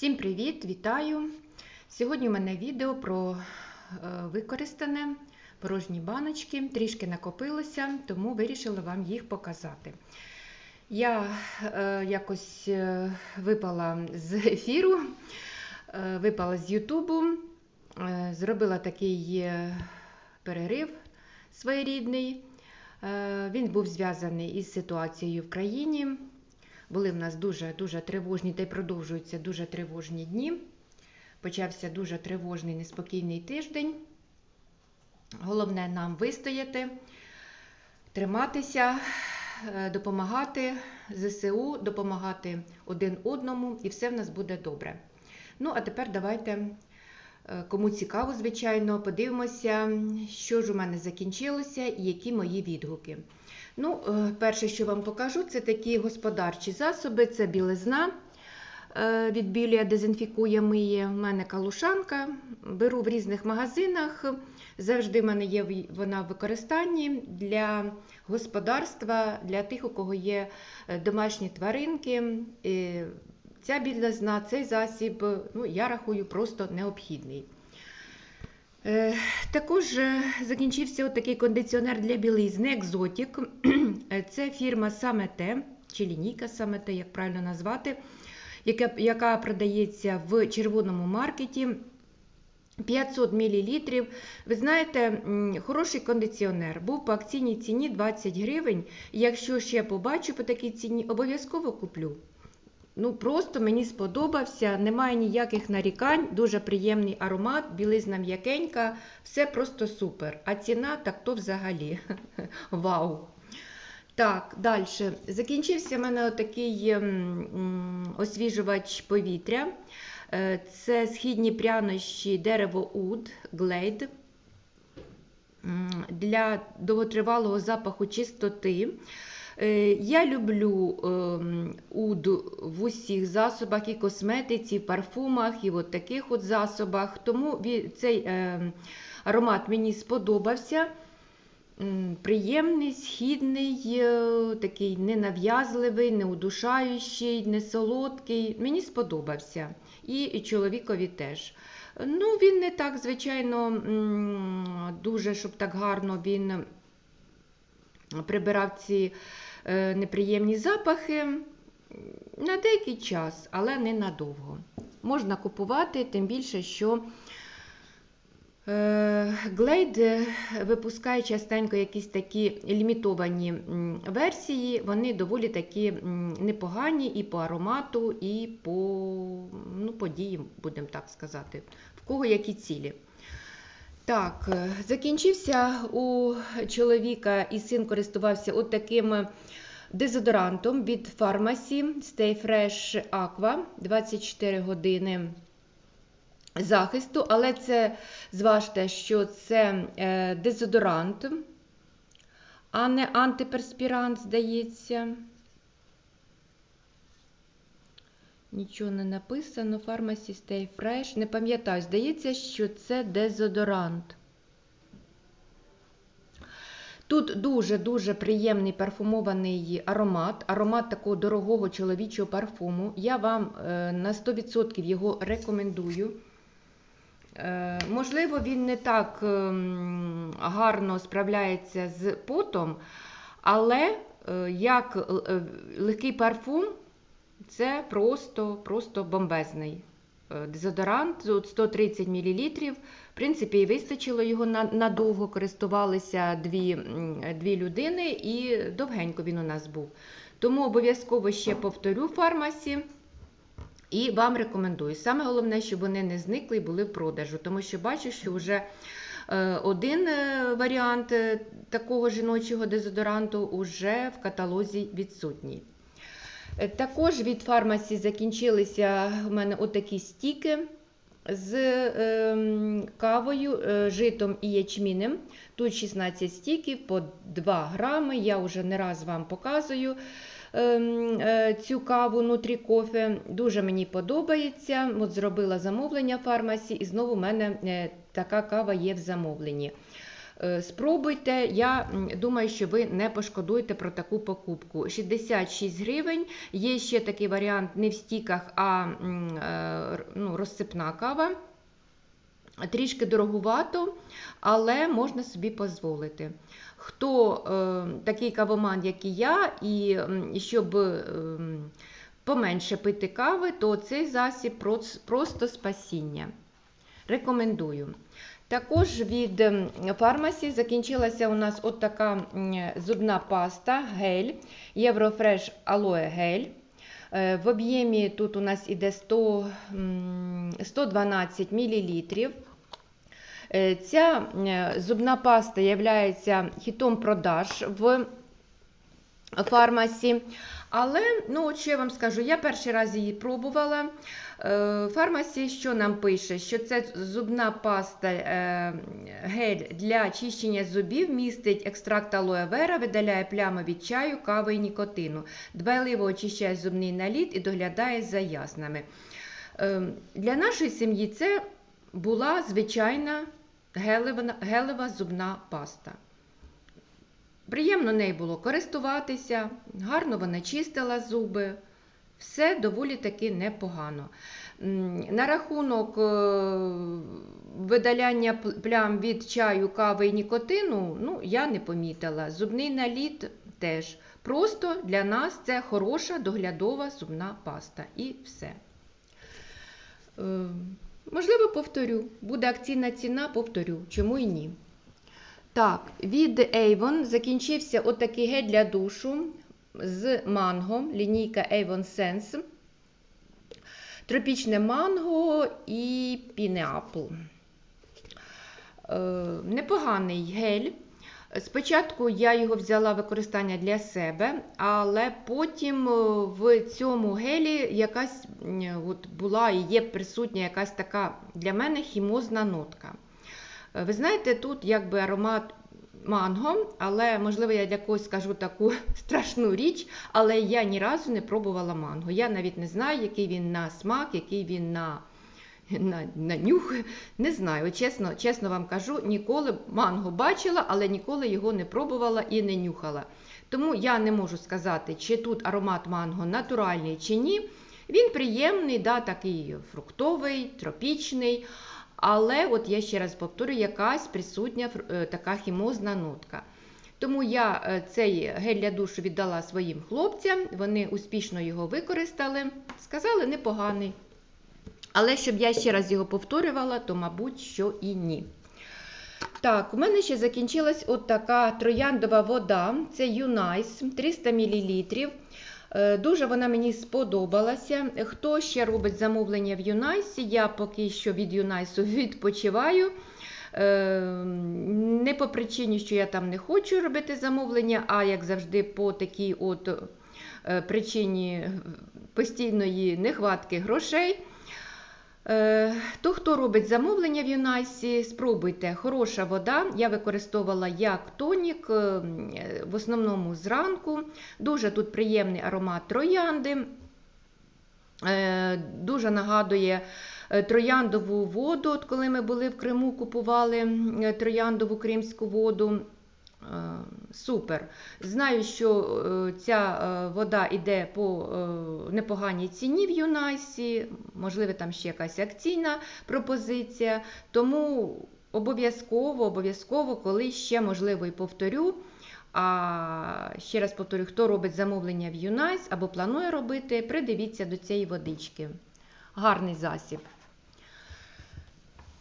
Всім привіт, вітаю! Сьогодні у мене відео про е, використане порожні баночки. Трішки накопилося, тому вирішила вам їх показати. Я е, якось е, випала з ефіру, випала з Ютубу, зробила такий перерив своєрідний. Він був зв'язаний із ситуацією в країні. Були в нас дуже-дуже тривожні та й продовжуються дуже тривожні дні. Почався дуже тривожний, неспокійний тиждень. Головне нам вистояти, триматися, е, допомагати ЗСУ, допомагати один одному, і все в нас буде добре. Ну, а тепер давайте, е, кому цікаво, звичайно, подивимося, що ж у мене закінчилося і які мої відгуки. Ну, е, перше, що вам покажу, це такі господарчі засоби, це білизна. е, Від білія дезінфікує миє. У мене калушанка. Беру в різних магазинах. Завжди в мене є вона в використанні для господарства, для тих, у кого є е, домашні тваринки. Ця білизна, цей засіб, ну, я рахую, просто необхідний. Е, Також е, закінчився такий кондиціонер для білизни Екзотік. Це фірма саме те, чи лінійка саме те, як правильно назвати, яка, яка продається в червоному маркеті. 500 мл. Ви знаєте, хороший кондиціонер. Був по акційній ціні 20 гривень. Якщо ще побачу по такій ціні, обов'язково куплю. Ну, просто мені сподобався, немає ніяких нарікань, дуже приємний аромат, білизна м'якенька, все просто супер. А ціна так то взагалі. Вау! Так, далі. Закінчився в мене такий ем, освіжувач повітря. Е, Це східні прянощі дерево уд, глейд. Для довготривалого запаху чистоти. Е, Я люблю ем, уд в усіх засобах, і косметиці, і парфумах, і от таких от засобах. Тому цей ем, аромат мені сподобався. Приємний, східний, е, такий ненав'язливий, неудушаючий, не солодкий. Мені сподобався. І чоловікові теж. Ну, він не так, звичайно, дуже, щоб так гарно він прибирав ці неприємні запахи на деякий час, але не надовго. Можна купувати, тим більше, що е, е, випускає частенько якісь такі лімітовані версії, вони доволі такі непогані і по аромату, і по ну, події, будемо так сказати, в кого які цілі. Так, е, закінчився у чоловіка і син користувався от таким дезодорантом від фармасі Stay Fresh Aqua 24 години захисту, але це зважте, що це е, дезодорант, а не антиперспірант, здається. Нічого не написано. Pharmacy Stay Fresh. Не пам'ятаю, здається, що це дезодорант. Тут дуже-дуже приємний парфумований аромат, аромат такого дорогого чоловічого парфуму. Я вам е, на 100% його рекомендую. Е, Можливо, він не так ем, гарно справляється з потом, але е, як легкий парфум, це просто, просто бомбезний е, дезодорант, тут 130 мл. В принципі, і вистачило його надовго, користувалися дві, дві людини, і довгенько він у нас був. Тому обов'язково ще повторю фармасі. І вам рекомендую. Саме головне, щоб вони не зникли і були в продажу, тому що бачу, що вже е, один е, варіант такого жіночого дезодоранту вже в каталозі відсутній. Е, Також від фармасі закінчилися у мене отакі стіки з ем, кавою, е, житом і ячмінем. Тут 16 стіків по 2 грами. Я вже не раз вам показую ем, е, цю каву нутрі кофе. Дуже мені подобається. От зробила замовлення в фармасі, і знову в мене така кава є в замовленні. Е, Спробуйте, я думаю, що ви не пошкодуєте про таку покупку. 66 гривень. Є ще такий варіант не в стіках, а е, ну, розсипна кава. Трішки дороговато, але можна собі дозволити. Хто е, такий кавоман, як і я, і щоб е, поменше пити кави, то цей засіб просто спасіння. Рекомендую. Також від ем, фармасі закінчилася у нас от така зубна паста гель Єврофреш Алоe гель. Е, В об'ємі тут у нас іде 100, 112 мл. Ця е, зубна паста є хітом продаж в фармасі. Але, ну, от що я вам скажу, я перший раз її пробувала. Е, Фармасі що нам пише? Що це зубна паста е, гель для очищення зубів, містить екстракт алоe вера, видаляє плями від чаю, кави і нікотину. Дбайливо очищає зубний наліт і доглядає за яснами. Е, Для нашої сім'ї це була звичайна гелева, гелева зубна паста. Приємно нею було користуватися, гарно вона чистила зуби. Все доволі таки непогано. На рахунок е, видаляння плям від чаю, кави і нікотину, ну, я не помітила. Зубний наліт теж. Просто для нас це хороша доглядова зубна паста. І все. Е, Можливо, повторю. Буде акційна ціна, повторю. Чому і ні. Так, від Avon закінчився отакий гель для душу з манго, лінійка Avon Sense. Тропічне манго і пінеапл. Е, непоганий гель. Спочатку я його взяла використання для себе, але потім е, в цьому гелі якась от була і є присутня якась така для мене хімозна нотка. Е, Ви знаєте, тут якби аромат манго, але можливо я для когось скажу таку страшну річ, але я ні разу не пробувала манго. Я навіть не знаю, який він на смак, який він на, на, на нюх. Не знаю. Чесно, чесно вам кажу, ніколи манго бачила, але ніколи його не пробувала і не нюхала. Тому я не можу сказати, чи тут аромат манго натуральний чи ні. Він приємний, да, такий фруктовий, тропічний. Але, от я ще раз повторю, якась присутня е, така хімозна нотка. Тому я е, цей гель для душу віддала своїм хлопцям, вони успішно його використали, сказали непоганий. Але щоб я ще раз його повторювала, то, мабуть, що і ні. Так, у мене ще закінчилась от така трояндова вода. Це Юнайс 300 мл. Е, Дуже вона мені сподобалася. Хто ще робить замовлення в Юнайсі? Я поки що від Юнайсу відпочиваю. Е, Не по причині, що я там не хочу робити замовлення, а як завжди, по такій от е, причині постійної нехватки грошей. Е, То, хто робить замовлення в Юнайсі, спробуйте. Хороша вода. Я використовувала як тонік, е, м, е, в основному зранку. Дуже тут приємний аромат троянди. Е, Дуже нагадує е, трояндову воду. От коли ми були в Криму, купували трояндову кримську воду. Е, Супер. Знаю, що е, ця е, вода йде по непоганій ціні в Юнайсі, можливо, там ще якась акційна пропозиція. Тому обов'язково, обов'язково, коли ще можливо і повторю. А ще раз повторю, хто робить замовлення в Юнайс або планує робити, придивіться до цієї водички. Гарний засіб.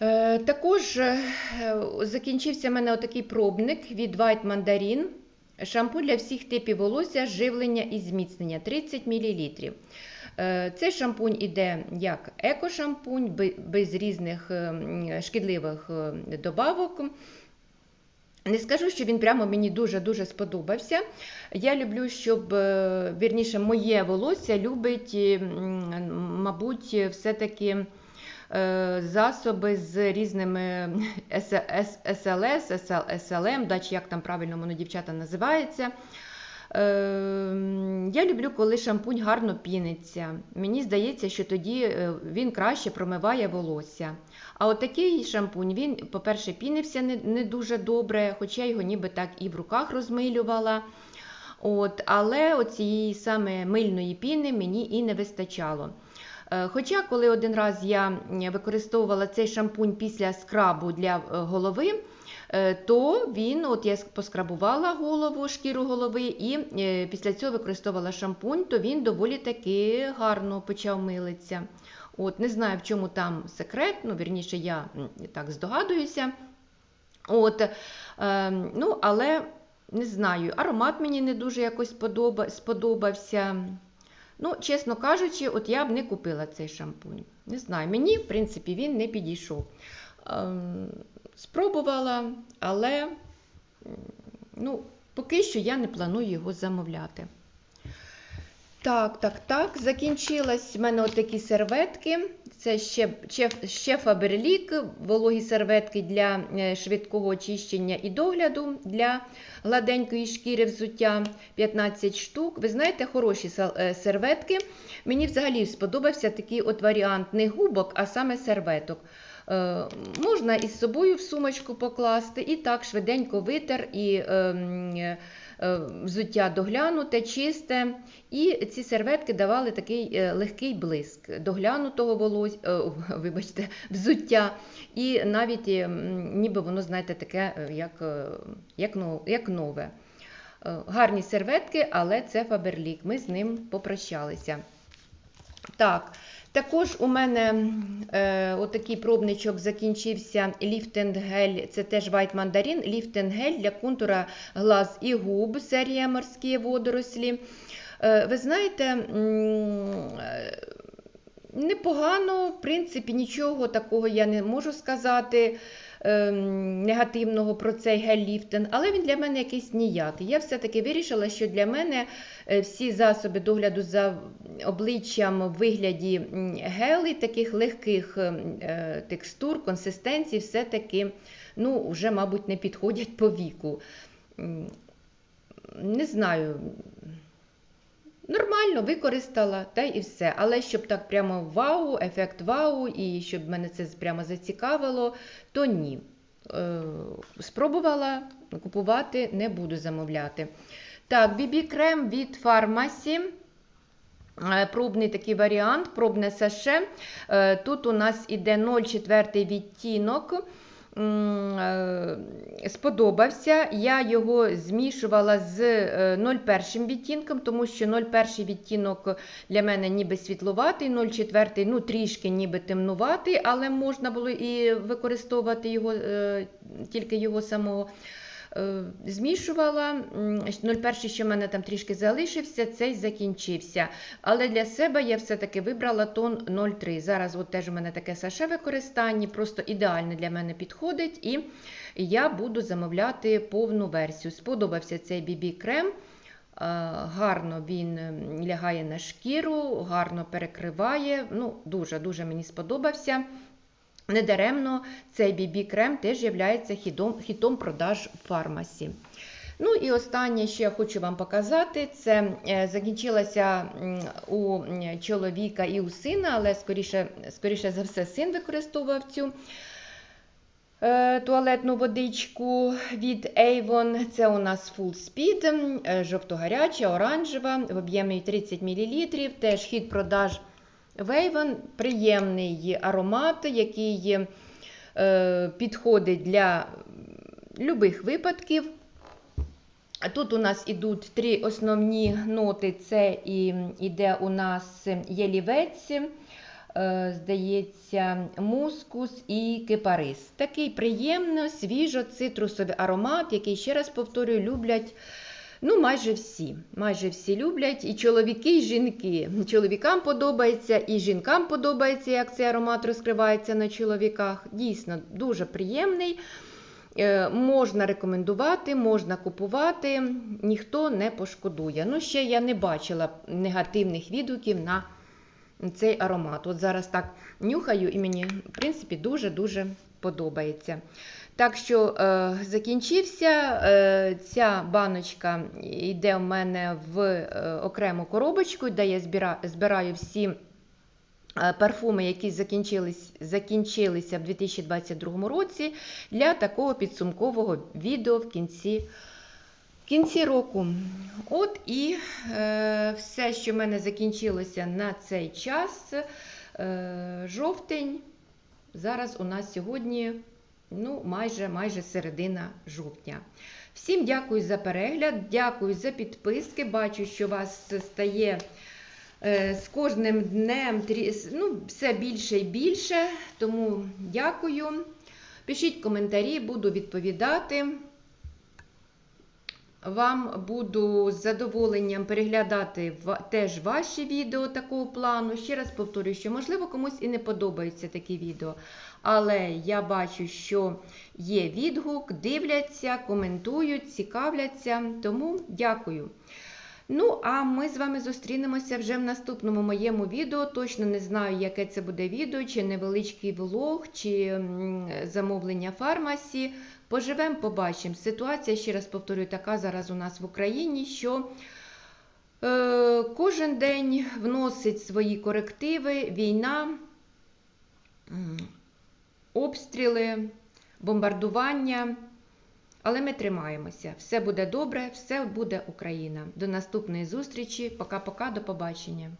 Е, Також е, закінчився в мене отакий пробник від White Mandarin. Шампунь для всіх типів волосся, живлення і зміцнення 30 мл. Е, Цей шампунь іде як екошампунь, без різних шкідливих добавок. Не скажу, що він прямо мені дуже-дуже сподобався. Я люблю, щоб, вірніше, моє волосся любить, мабуть, все-таки засоби з різними СЛС, СЛМ, чи як там правильно воно дівчата називається. Е, Я люблю, коли шампунь гарно піниться. Мені здається, що тоді е, він краще промиває волосся. А от такий шампунь, він, по-перше, пінився не, дуже добре, хоча його ніби так і в руках розмилювала. От, але оцієї саме мильної піни мені і не вистачало. Е, Хоча, коли один раз я використовувала цей шампунь після скрабу для е, голови, е, то він, от я поскрабувала голову, шкіру голови, і е, після цього використовувала шампунь, то він доволі таки гарно почав милитися. От, не знаю, в чому там секрет, ну, вірніше, я так здогадуюся. От, е, ну, але не знаю, аромат мені не дуже якось сподобався. Ну, чесно кажучи, от я б не купила цей шампунь. Не знаю, мені, в принципі, він не підійшов. Ем, спробувала, але ну, поки що я не планую його замовляти. Так, так, так. Закінчилась в мене отакі серветки. Це ще, ще, ще Фаберлік, вологі серветки для е, швидкого очищення і догляду для гладенької шкіри взуття 15 штук. Ви знаєте, хороші е, серветки. Мені взагалі сподобався такий от варіант не губок, а саме серветок. Е, можна із собою в сумочку покласти, і так швиденько витер, і е, е, взуття доглянуте, чисте. І ці серветки давали такий е, легкий блиск доглянутого волос... е, вибачте, взуття. І навіть е, ніби воно, знаєте, таке, е, як, е, як, нове. Е, Гарні серветки, але це Фаберлік. Ми з ним попрощалися. Так, також у мене е, отакий пробничок закінчився. Ліфтинг гель, це теж White Mandarin, ліфтинг гель для контура глаз і губ, серія морські водорослі. Е, ви знаєте, е, непогано, в принципі, нічого такого я не можу сказати ем, негативного про цей гель-ліфтинг, але він для мене якийсь ніякий. Я все-таки вирішила, що для мене е, всі засоби догляду за обличчям в вигляді гелей, таких легких ем, е, текстур, консистенцій, все-таки ну, вже, мабуть, не підходять по віку. Не знаю. Нормально використала, та і все. Але щоб так прямо вау, ефект вау, і щоб мене це прямо зацікавило, то ні. Е, спробувала купувати, не буду замовляти. Так, BB-крем від фармасі. Е, Пробний такий варіант, пробне саше. Е, Тут у нас іде 0,4 відтінок. Е, Сподобався. Я його змішувала з е, 0,1 відтінком, тому що 0,1 відтінок для мене ніби світловатий, 0,4 ну, трішки ніби темнуватий, але можна було і використовувати його, е, тільки його самого. Е, Змішувала. 0,1, що в мене там трішки залишився, цей закінчився. Але для себе я все-таки вибрала тон 0,3. Зараз от теж у мене таке саше використання, просто ідеально для мене підходить. І я буду замовляти повну версію. Сподобався цей BB-крем. Е, Гарно він лягає на шкіру, гарно перекриває. Ну, Дуже-дуже мені сподобався. Недаремно цей BB-крем теж є хітом, хітом продаж в фармасі. Ну і останнє, що я хочу вам показати, це е, закінчилася у чоловіка і у сина, але скоріше, скоріше за все син використовував цю е, туалетну водичку від Avon. Це у нас Full Speed, е, жовто-гаряча, оранжева, в об'ємі 30 мл. Теж хід продаж в Приємний аромат, який е, підходить для любих випадків. Тут у нас ідуть три основні ноти: це і іде у нас ялівець, е, здається, мускус і кипарис. Такий приємно, свіжо-цитрусовий аромат, який, ще раз повторюю, люблять. Ну, майже всі. Майже всі люблять. І чоловіки, і жінки. Чоловікам подобається, і жінкам подобається, як цей аромат розкривається на чоловіках. Дійсно, дуже приємний. Е, Можна рекомендувати, можна купувати, ніхто не пошкодує. Ну, ще я не бачила негативних відгуків на, цей аромат. От зараз так нюхаю і мені, в принципі, дуже-дуже подобається. Так що е, закінчився. Е, ця баночка йде в мене в е, окрему коробочку, де я збира, збираю всі е, парфуми, які закінчились, закінчилися в 2022 році, для такого підсумкового відео в кінці. В кінці року. От і е, все, що в мене закінчилося на цей час. Е, жовтень. Зараз у нас сьогодні ну, майже, майже середина жовтня. Всім дякую за перегляд, дякую за підписки. Бачу, що вас стає е, з кожним днем ну, все більше і більше. Тому дякую. Пишіть коментарі, буду відповідати. Вам буду з задоволенням переглядати теж ваші відео такого плану. Ще раз повторюю, що можливо комусь і не подобаються такі відео. Але я бачу, що є відгук, дивляться, коментують, цікавляться. Тому дякую. Ну, а ми з вами зустрінемося вже в наступному моєму відео. Точно не знаю, яке це буде відео, чи невеличкий влог, чи замовлення фармасі. Поживемо, побачимо. Ситуація, ще раз повторюю, така зараз у нас в Україні, що е, кожен день вносить свої корективи, війна, обстріли, бомбардування. Але ми тримаємося. Все буде добре, все буде Україна. До наступної зустрічі. Пока-пока, до побачення.